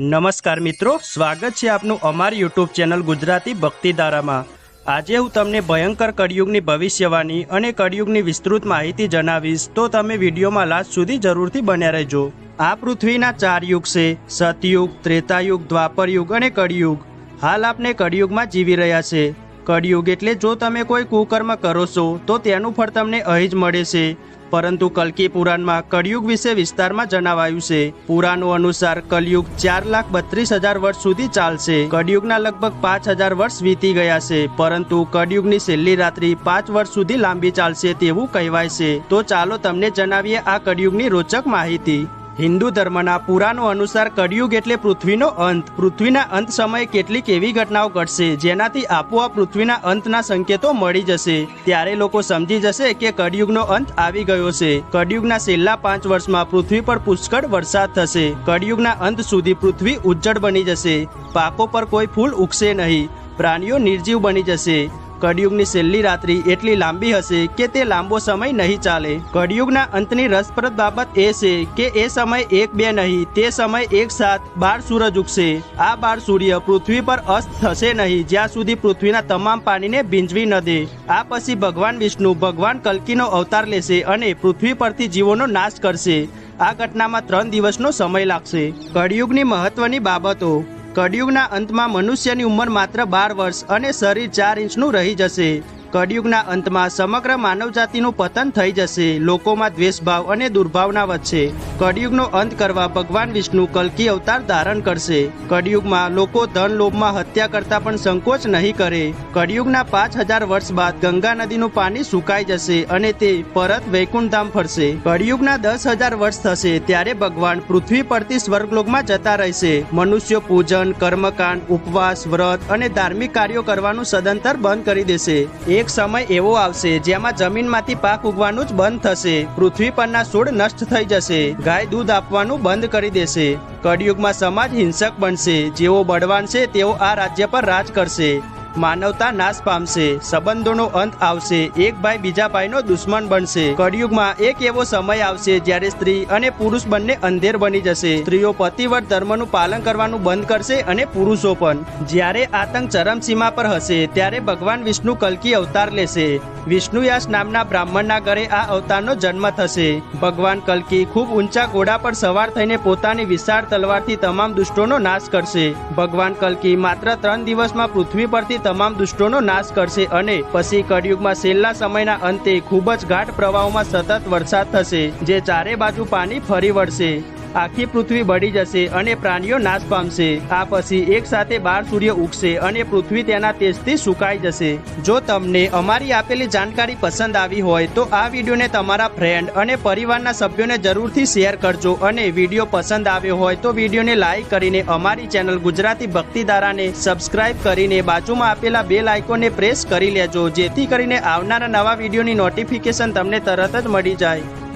નમસ્કાર મિત્રો, સ્વાગત છે આપનું અમારી યુટ્યુબ ચેનલ ગુજરાતી ભક્તિધારામાં. આજે હું તમને ભયંકર કળિયુગની ભવિષ્યવાણી અને કળિયુગની વિસ્તૃત માહિતી જણાવીશ, તો તમે વિડીયોમાં લાસ્ટ સુધી જરૂરથી બન્યા રહેજો. આ પૃથ્વીના ચાર યુગ છે, સતયુગ, ત્રેતાયુગ, દ્વાપરયુગ અને કળિયુગ. હાલ આપણે કળિયુગમાં જીવી રહ્યા છે. કળિયુગ એટલે જો તમે કોઈ કુકર્મ કરો છો, તો તેનું ફળ તમને અહીં જ મળે છે. પરંતુ કલ્કી પુરાણમાં કળિયુગ વિશે વિસ્તારમાં જણાવાયું છે. પુરાણો અનુસાર કલયુગ ચાર લાખ બત્રીસ હજાર વર્ષ સુધી ચાલશે. કળિયુગના લગભગ પાંચ હજાર વર્ષ વીતી ગયા છે, પરંતુ કળિયુગની છેલ્લી રાત્રિ પાંચ વર્ષ સુધી લાંબી ચાલશે તેવું કહેવાય છે. તો ચાલો તમને જણાવીએ આ કળિયુગની રોચક માહિતી. હિન્દુ ધર્મના પુરાણો અનુસાર કળિયુગ એટલે પૃથ્વીનો અંત. પૃથ્વીના અંત સમયે કેટલીક એવી ઘટનાઓ ઘટશે, જેનાથી આપોઆપ પૃથ્વીના અંતના સંકેતો મળી જશે. ત્યારે લોકો સમજી જશે કે કળિયુગનો અંત આવી ગયો છે. કળિયુગના છેલ્લા પાંચ વર્ષમાં પૃથ્વી પર પુષ્કળ વરસાદ થશે. કળિયુગના અંત સુધી પૃથ્વી ઉજ્જડ બની જશે. પાકો પર કોઈ ફૂલ ઉગશે નહીં. પ્રાણીઓ નિર્જીવ બની જશે. કળિયુગની છેલ્લી રાત્રિ એટલી લાંબી હશે કે તે લાંબો સમય નહીં ચાલે. કળિયુગના અંતની રસપ્રદ બાબત એ છે કે એ સમય એક બે નહીં, તે સમય એક સાથ બાર સૂરજ ઉગશે. આ બાર સૂર્ય પૃથ્વી પર અસ્ત થશે નહીં, જ્યાં સુધી પૃથ્વીના તમામ પાણીને ભીંજવી ન દે. આ પછી ભગવાન વિષ્ણુ ભગવાન કલ્કીનો અવતાર લેશે અને પૃથ્વી પરથી જીવોનો નાશ કરશે. આ ઘટનામાં ત્રણ દિવસનો સમય લાગશે. કળિયુગની મહત્વની બાબતો. કળિયુગના અંતમાં મનુષ્યની ઉંમર માત્ર બાર વર્ષ અને શરીર ચાર ઇંચનું રહી જશે. કળિયુગના અંતમાં સમગ્ર માનવજાતિનું પતન થઈ જશે. લોકોમાં દ્વેષભાવ અને દુર્ભાવના વધશે. કળિયુગનો અંત કરવા ભગવાન વિષ્ણુ કલ્કી અવતાર ધારણ કરશે. કળિયુગમાં લોકો ધન લોભમાં હત્યા કરતા પણ સંકોચ નહીં કરે. કળિયુગના પાંચ હજાર વર્ષ બાદ ગંગા નદીનું પાણી સુકાઈ જશે અને તે પરત વૈકુંઠધામ ફરશે. કળિયુગના દસ હજાર વર્ષ થશે ત્યારે ભગવાન પૃથ્વી પરથી સ્વર્ગલોકમાં જતા રહેશે. મનુષ્ય પૂજન, કર્મકાંડ, ઉપવાસ, વ્રત અને ધાર્મિક કાર્યો કરવાનું સદંતર બંધ કરી દેશે. એક સમય એવો આવશે જેમાં જમીનમાંથી પાક ઉગવાનું જ બંધ થશે. પૃથ્વી પરના છોડ નષ્ટ થઈ જશે. ગાય દૂધ આપવાનું બંધ કરી દેશે. કળિયુગમાં સમાજ હિંસક બનશે. જેઓ બળવાન છે તેઓ આ રાજ્ય પર રાજ કરશે. માનવતા નાશ પામશે, સંબંધોનો અંત આવશે, એક ભાઈ બીજા ભાઈનો દુશ્મન બનશે. કળિયુગમાં એક એવો સમય આવશે જ્યારે સ્ત્રી અને પુરુષ બંને અંધેર બની જશે. સ્ત્રીઓ પતિવત ધર્મનું પાલન કરવાનું બંધ કરશે અને પુરુષો પણ. જ્યારે આતંક ચરમસીમા પર હશે, ત્યારે ભગવાન વિષ્ણુ કલકી અવતાર લેશે. વિષ્ણુયાસ નામના બ્રાહ્મણના ઘરે આ અવતારનો જન્મ થશે. ભગવાન કલ્કી ખૂબ ઊંચા ઘોડા પર સવાર થઈને પોતાની વિશાળ તલવારથી તમામ દુષ્ટોનો નાશ કરશે. ભગવાન કલ્કી માત્ર ત્રણ દિવસમાં પૃથ્વી પરથી તમામ દુષ્ટોનો નાશ કરશે અને પછી કળિયુગમાં છેલ્લા સમયના અંતે ખૂબ જ ઘાટ પ્રવાહોમાં સતત વરસાદ થશે, જે ચારે બાજુ પાણી ફરી વળશે. આખી પૃથ્વી બળી જશે અને પ્રાણીઓ નાશ પામશે. આ પછી એક સાથે બાર સૂર્ય ઉગશે અને પૃથ્વી તેના તેજથી સુકાઈ જશે. જો તમને અમારી આપેલી જાણકારી પસંદ આવી હોય તો આ વિડીયોને તમારા ફ્રેન્ડ અને પરિવારના સભ્યોને જરૂરથી શેર કરજો અને વીડિયો પસંદ આવ્યો હોય તો વિડીયોને લાઇક કરીને અમારી ચેનલ ગુજરાતી ભક્તિધારાને સબસ્ક્રાઇબ કરીને બાજુમાં આપેલા બેલ આઇકોનને પ્રેસ કરી લેજો, જેથી કરીને આવનારા નવા વિડીયોની નોટિફિકેશન તમને તરત જ મળી જાય.